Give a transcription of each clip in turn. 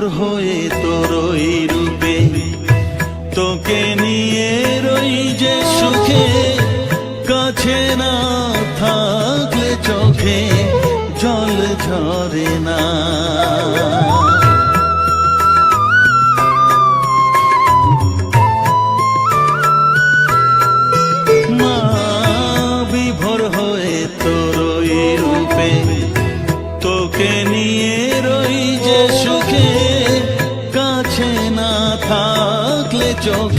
বিভোর হয়ে তোর রূপে। তোকে নিয়ে রই যে সুখে, কাছে না থাকলে চোখে জল ঝরে না।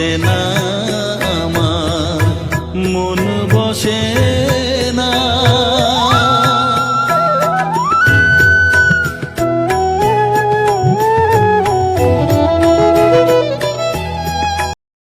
আসে না